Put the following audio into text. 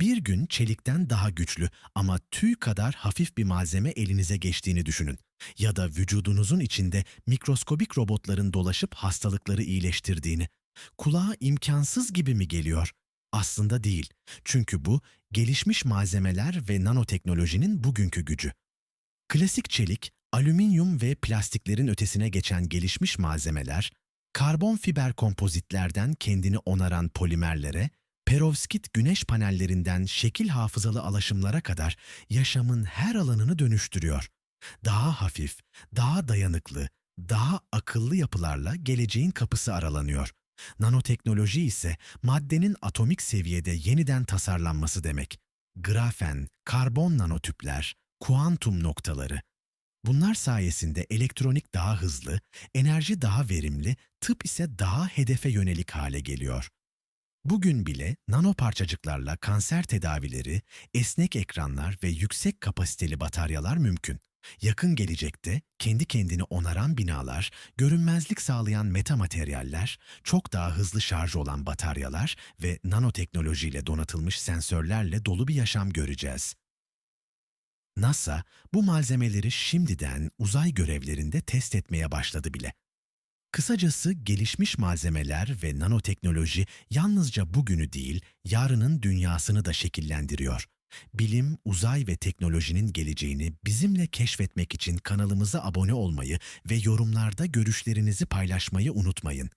Bir gün çelikten daha güçlü ama tüy kadar hafif bir malzeme elinize geçtiğini düşünün. Ya da vücudunuzun içinde mikroskobik robotların dolaşıp hastalıkları iyileştirdiğini. Kulağa imkansız gibi mi geliyor? Aslında değil. Çünkü bu gelişmiş malzemeler ve nanoteknolojinin bugünkü gücü. Klasik çelik, alüminyum ve plastiklerin ötesine geçen gelişmiş malzemeler, karbon fiber kompozitlerden kendini onaran polimerlere, perovskit güneş panellerinden şekil hafızalı alaşımlara kadar yaşamın her alanını dönüştürüyor. Daha hafif, daha dayanıklı, daha akıllı yapılarla geleceğin kapısı aralanıyor. Nanoteknoloji ise maddenin atomik seviyede yeniden tasarlanması demek. Grafen, karbon nanotüpler, kuantum noktaları. Bunlar sayesinde elektronik daha hızlı, enerji daha verimli, tıp ise daha hedefe yönelik hale geliyor. Bugün bile nano parçacıklarla kanser tedavileri, esnek ekranlar ve yüksek kapasiteli bataryalar mümkün. Yakın gelecekte kendi kendini onaran binalar, görünmezlik sağlayan metamateryaller, çok daha hızlı şarj olan bataryalar ve nanoteknolojiyle donatılmış sensörlerle dolu bir yaşam göreceğiz. NASA bu malzemeleri şimdiden uzay görevlerinde test etmeye başladı bile. Kısacası gelişmiş malzemeler ve nanoteknoloji yalnızca bugünü değil, yarının dünyasını da şekillendiriyor. Bilim, uzay ve teknolojinin geleceğini bizimle keşfetmek için kanalımıza abone olmayı ve yorumlarda görüşlerinizi paylaşmayı unutmayın.